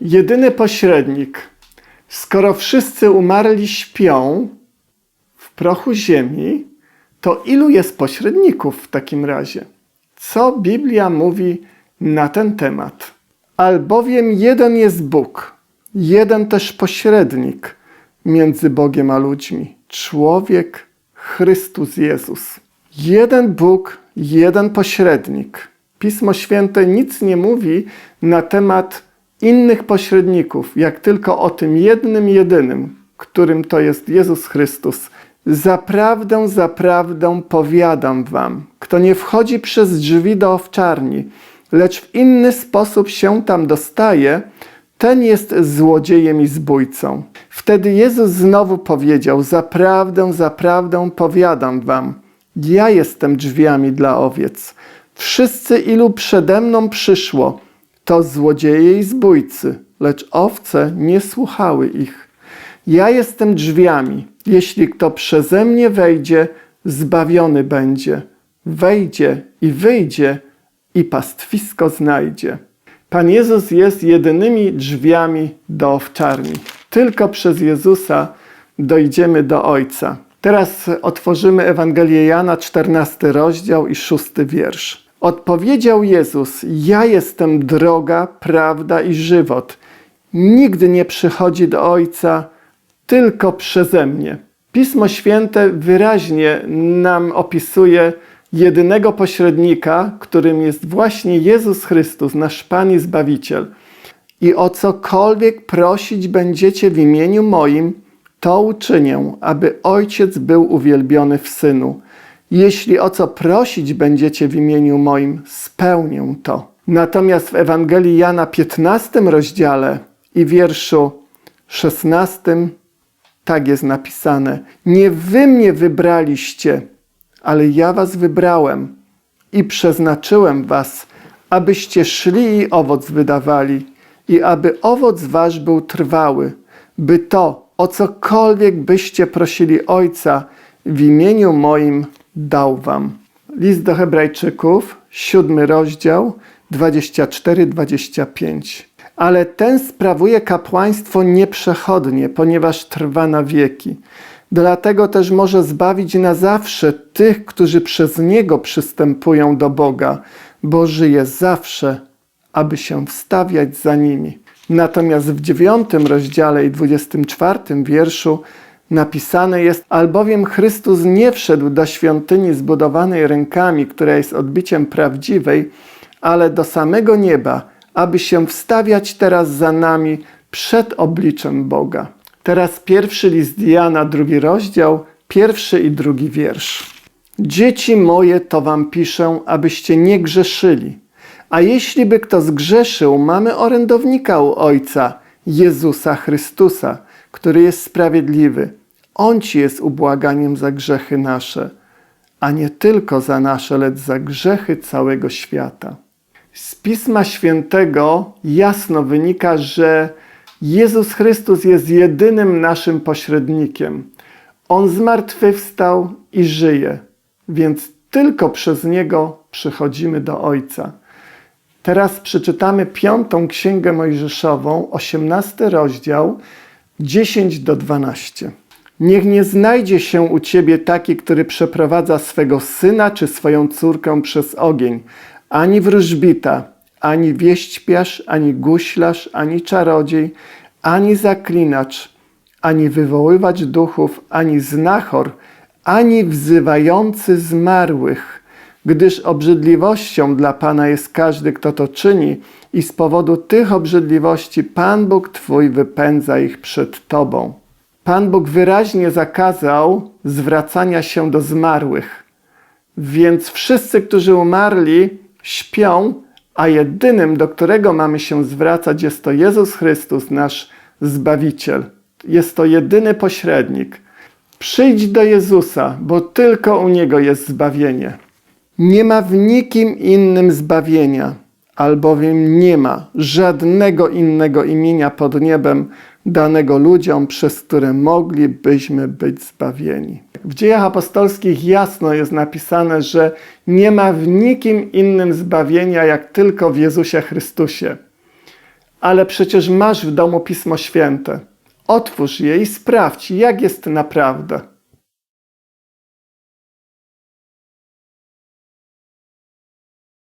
jedyny pośrednik. Skoro wszyscy umarli śpią w prochu ziemi, to ilu jest pośredników w takim razie? Co Biblia mówi na ten temat? Albowiem jeden jest Bóg, jeden też pośrednik między Bogiem a ludźmi człowiek Chrystus Jezus. Jeden Bóg, jeden pośrednik. Pismo Święte nic nie mówi na temat innych pośredników, jak tylko o tym jednym, jedynym, którym to jest Jezus Chrystus. Zaprawdę, zaprawdę powiadam wam, kto nie wchodzi przez drzwi do owczarni, lecz w inny sposób się tam dostaje, ten jest złodziejem i zbójcą. Wtedy Jezus znowu powiedział: Zaprawdę, zaprawdę powiadam wam, ja jestem drzwiami dla owiec. Wszyscy, ilu przede mną przyszło, to złodzieje i zbójcy, lecz owce nie słuchały ich. Ja jestem drzwiami. Jeśli kto przeze mnie wejdzie, zbawiony będzie. Wejdzie i wyjdzie i pastwisko znajdzie. Pan Jezus jest jedynymi drzwiami do owczarni. Tylko przez Jezusa dojdziemy do Ojca. Teraz otworzymy Ewangelię Jana, 14 rozdział i 6 wiersz. Odpowiedział Jezus: Ja jestem droga, prawda i żywot. Nigdy nie przychodzi do Ojca tylko przeze mnie. Pismo Święte wyraźnie nam opisuje jedynego pośrednika, którym jest właśnie Jezus Chrystus, nasz Pan i Zbawiciel. I o cokolwiek prosić będziecie w imieniu moim, to uczynię, aby Ojciec był uwielbiony w Synu. Jeśli o co prosić będziecie w imieniu moim, spełnię to. Natomiast w Ewangelii Jana 15 rozdziale i wierszu 16 tak jest napisane: Nie wy mnie wybraliście, ale ja was wybrałem i przeznaczyłem was, abyście szli i owoc wydawali, i aby owoc wasz był trwały, by to, o cokolwiek byście prosili Ojca w imieniu moim, dał wam. List do Hebrajczyków, siódmy rozdział, 24-25. Ale ten sprawuje kapłaństwo nieprzechodnie, ponieważ trwa na wieki. Dlatego też może zbawić na zawsze tych, którzy przez Niego przystępują do Boga, bo żyje zawsze, aby się wstawiać za nimi. Natomiast w dziewiątym rozdziale i dwudziestym czwartym wierszu napisane jest, albowiem Chrystus nie wszedł do świątyni zbudowanej rękami, która jest odbiciem prawdziwej, ale do samego nieba, aby się wstawiać teraz za nami przed obliczem Boga. Teraz pierwszy list Jana, drugi rozdział, pierwszy i drugi wiersz. Dzieci moje, to wam piszę, abyście nie grzeszyli. A jeśli by kto zgrzeszył, mamy orędownika u Ojca, Jezusa Chrystusa, który jest sprawiedliwy. On ci jest ubłaganiem za grzechy nasze, a nie tylko za nasze, lecz za grzechy całego świata. Z Pisma Świętego jasno wynika, że Jezus Chrystus jest jedynym naszym pośrednikiem. On zmartwychwstał i żyje, więc tylko przez Niego przychodzimy do Ojca. Teraz przeczytamy piątą księgę Mojżeszową, osiemnasty rozdział, 10 do 12. Niech nie znajdzie się u ciebie taki, który przeprowadza swego syna czy swoją córkę przez ogień, ani wróżbita, ani wieśćpiarz, ani guślarz, ani czarodziej, ani zaklinacz, ani wywoływać duchów, ani znachor, ani wzywający zmarłych, gdyż obrzydliwością dla Pana jest każdy, kto to czyni, i z powodu tych obrzydliwości Pan Bóg Twój wypędza ich przed Tobą. Pan Bóg wyraźnie zakazał zwracania się do zmarłych, więc wszyscy, którzy umarli, śpią, a jedynym, do którego mamy się zwracać, jest to Jezus Chrystus, nasz Zbawiciel. Jest to jedyny pośrednik. Przyjdź do Jezusa, bo tylko u Niego jest zbawienie. Nie ma w nikim innym zbawienia, albowiem nie ma żadnego innego imienia pod niebem danego ludziom, przez które moglibyśmy być zbawieni. W dziejach apostolskich jasno jest napisane, że nie ma w nikim innym zbawienia, jak tylko w Jezusie Chrystusie. Ale przecież masz w domu Pismo Święte. Otwórz je i sprawdź, jak jest naprawdę.